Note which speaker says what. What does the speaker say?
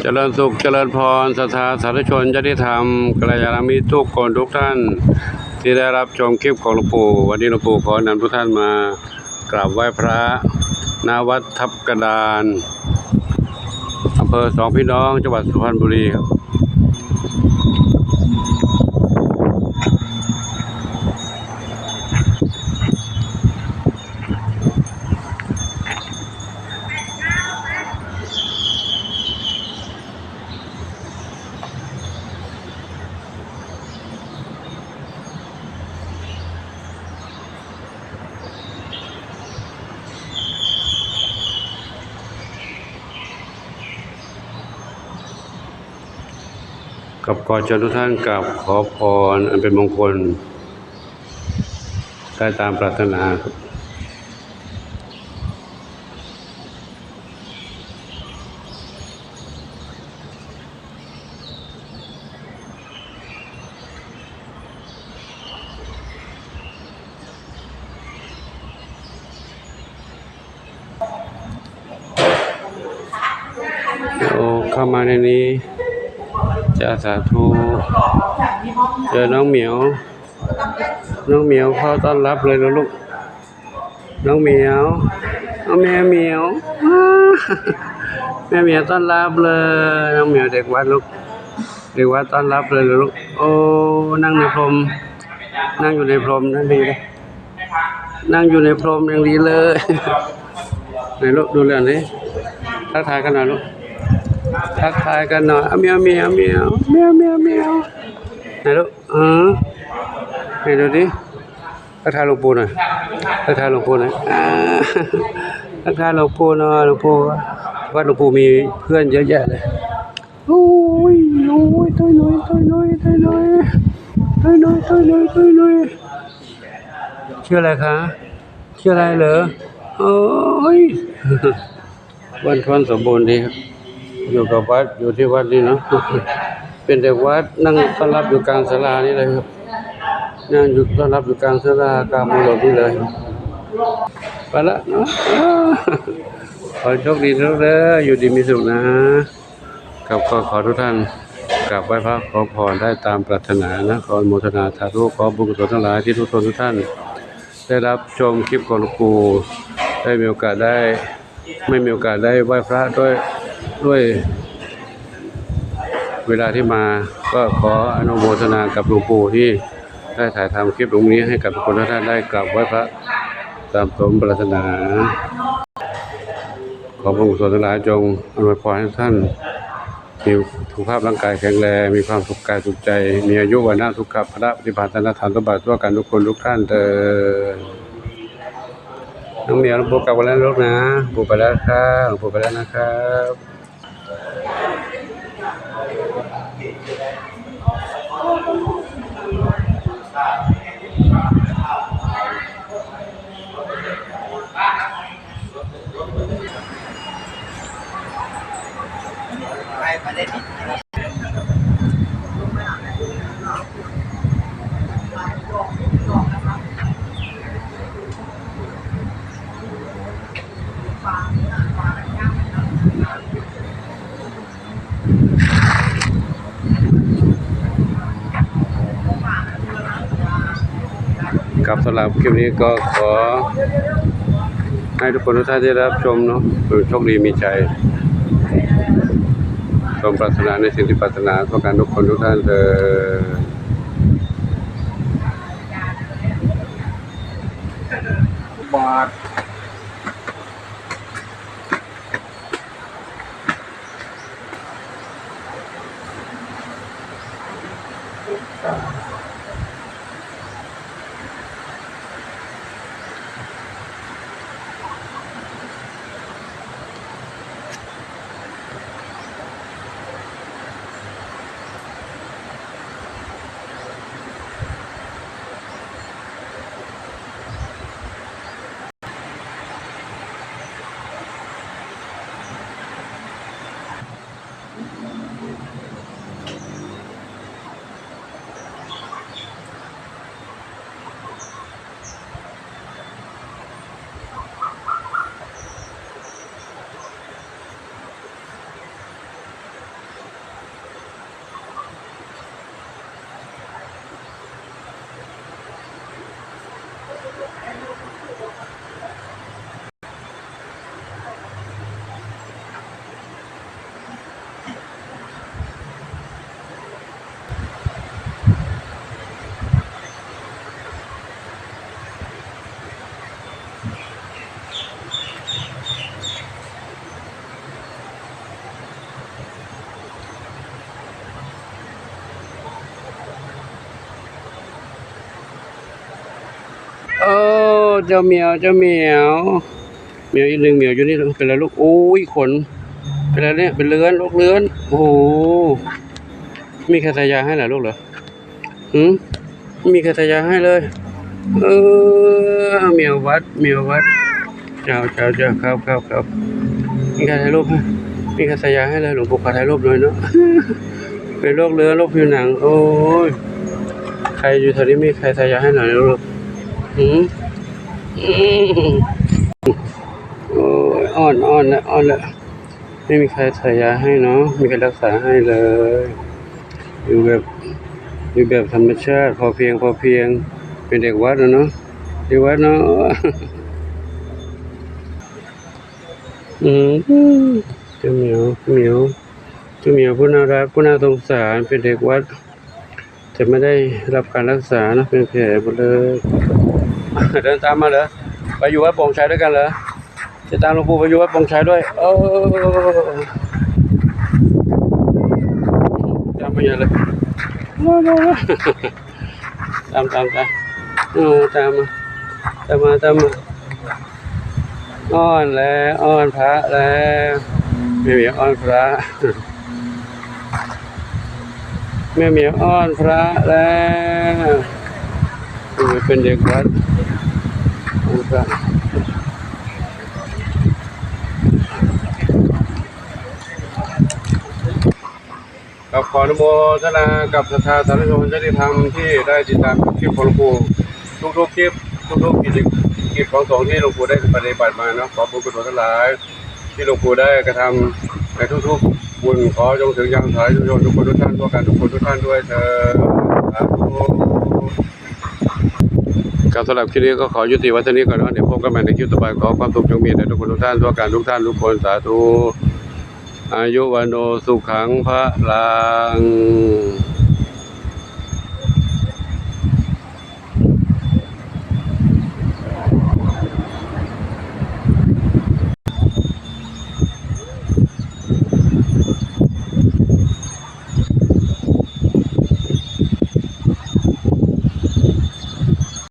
Speaker 1: เจริญสุขเจริญพรสถาสาธุชนญาติธรรมกัลยาณมิตรทุกคนทุกท่าน ที่ได้รับชมคลิปของหลวงปู่วันนี้หลวงปู่ขอนำทุกท่านมากราบไหว้พระณวัดทับกระดานอำเภอสองพี่น้องจังหวัดสุพรรณบุรีครับ กับก่อนเชิญทุกท่านกราบขอพรอันเป็นมงคล ได้ตามปรารถนาครับโอ้เข้ามาในนี้ จะสาธุเจอน้องเหมียว น้องเหมียวเข้าต้อนรับเลยนะลูก น้องเหมียวน้องแม่เหมียวแม่เหมียวต้อนรับเลย น้องเหมียวเด็กวัดลูก เด็กวัดต้อนรับเลยนะลูก โอ้ นั่งในพรม นั่งอยู่ในพรมนั่นดีเลยนั่งอยู่ในพรมอย่างดีเลย ไหนลูกดูเรื่องนี้ทักทายกันหน่อยลูก ทักทายกันหน่อยเอาเมียวเมียวเมียวเมียวเมียวเมียวไหนลูกเออไหนดูดิทักทายหลวงปู่หน่อยทักทายหลวงปู่หน่อยอ่าทักทายหลวงปู่หน่อยหลวงปู่ว่าหลวงปู่มีเพื่อนเยอะแยะเลยโอ้ยโอ้ยตัวน้อยตัวน้อยตัวน้อยตัวน้อยตัวน้อยตัวน้อยชื่ออะไรคะชื่ออะไรเหรอโอ้ยวันทวนสมบูรณ์ดีครับ อยู่กับวัดอยู่ที่วัดนี่เนาะเป็นเด็กวัดนั่งต้อนรับอยู่กลางศาลานี่เลยครับนั่งอยู่ต้อนรับอยู่กลางศาลากลางมุลนี่เลยไปละเนาะขอโชคดีทุกเด้ออยู่ดีมีสุขนะกับขอขอทุกท่านกราบไหว้พระขอพรได้ตามปรารถนานะขอโมทนาสาธุขอบุญกุศลทั้งหลายที่ทุกคนทุกท่าน ได้รับชมคลิปของหลวงปู่ได้มีโอกาสได้ ไม่มีโอกาสได้ไหว้พระด้วย ด้วย เวลาที่มาก็ขออนุโมทนากับหลวงปู่ที่ได้ถ่ายทำคลิปตรงนี้ให้กับทุกคนท่านได้กราบไหว้พระตามสมปรารถนา ขอพระกุศลทั้งหลายจงอำนวยพรให้ท่านมีสุขภาพร่างกายแข็งแรง มีความสุขกายสุขใจ มีอายุวันนะทุขภาระปฏิภาณธนธรรมสมบัติทั่วกันทุกคนทุกท่านเถิดน้องเมียหลวงปู่กลับมาแล้วลูกนะหลวงปู่ไปแล้วนะครับ หลวงปู่ไปแล้วนับสำหรับคลิปนี้ก็ขอ ให้ทุกคนทุกท่านได้รับชมเนาะโชคดีมีใจสมปรารถนาในสิ่งที่ปรารถนาต้องการทุกคนทุกท่านเออ
Speaker 2: ปาดอ่า
Speaker 1: เจ้าเหมียวเจ้าเหมียวเหมียวอีกหนึ่งเหมียวอยู่นี่เป็นอะไรลูกโอ้ยขนเป็นอะไรเนี่ยเป็นเลื้อนลูกเลื้อนโอ้โหมีครทายาให้เหรอลูกเหรอหืมมีครทายาให้เลยเออเหมียววัดเหมียววัดเจ้าเจ้าเจ้าครับครับครับมีครถ่ายรูปให้มีครทายาให้เลยหลวงปู่ขอถ่ายรูปหน่อยเนาะเป็นโรคเรื้อโรคผิวหนัง โอ้ยใครอยู่แถวนี้มีใครทายาให้หน่อยลูกหืมอืม โอ้ยอ่อนอ่อนละอ่อนละไม่มีใครทายาให้เนาะมีใครรักษาให้เลย อยู่แบบอยู่แบบธรรมชาติ พอเพียงพอเพียง เป็นเด็กวัดนะเนาะเด็กวัดเนาะอืมเจ้าเหมียวเหมียวเจ้าเหมียวผู้น่ารักผู้น่าสงสารเป็นเด็กวัดแต่ไม่ได้รับการรักษานะเป็นแผลหมดเลย เดินตามมาเหรอไปอยู่วัดโป่งชัยด้วยกันเหรอจะตามหลวงปู่ไปอยู่วัดโป่งชัยด้วยเออตามไปอย่าเลยตามตามตามเออตามมาตามมาตามมาอ้อนแล้วอ้อนพระแล้วไม่มีอ้อนพระแม่เหมียวอ้อนพระแล้ว เป็นเด็กวัดอ้อนพระกับขออนุโมทนากับศรัทธาสาธุชนที่ทำที่ได้ติดตามคลิปของหลวงปู่ทุกๆคลิปทุกๆกิจกิจของสงฆ์ที่หลวงปู่ได้ปฏิบัติมาเนาะขอบุญกุศลทั้งหลาย ที่หลวงปู่ได้กระทำในทุกๆบุญขอจงถึงยังสายทุกชนทุกคนทุกท่านทั่วกันทุกคนทุกท่านด้วยเถิดสาธุ ครับสำหรับคลิปนี้ก็ขอยุติไว้เท่านี้ก่อนเนาะเดี๋ยวพบกันใหม่ในคลิปต่อไปขอความสุขจงมีแด่ทุกคนทุกท่านทั่วการทุกท่านทุกคนสาธุอายุวันโนสุขังพระลัง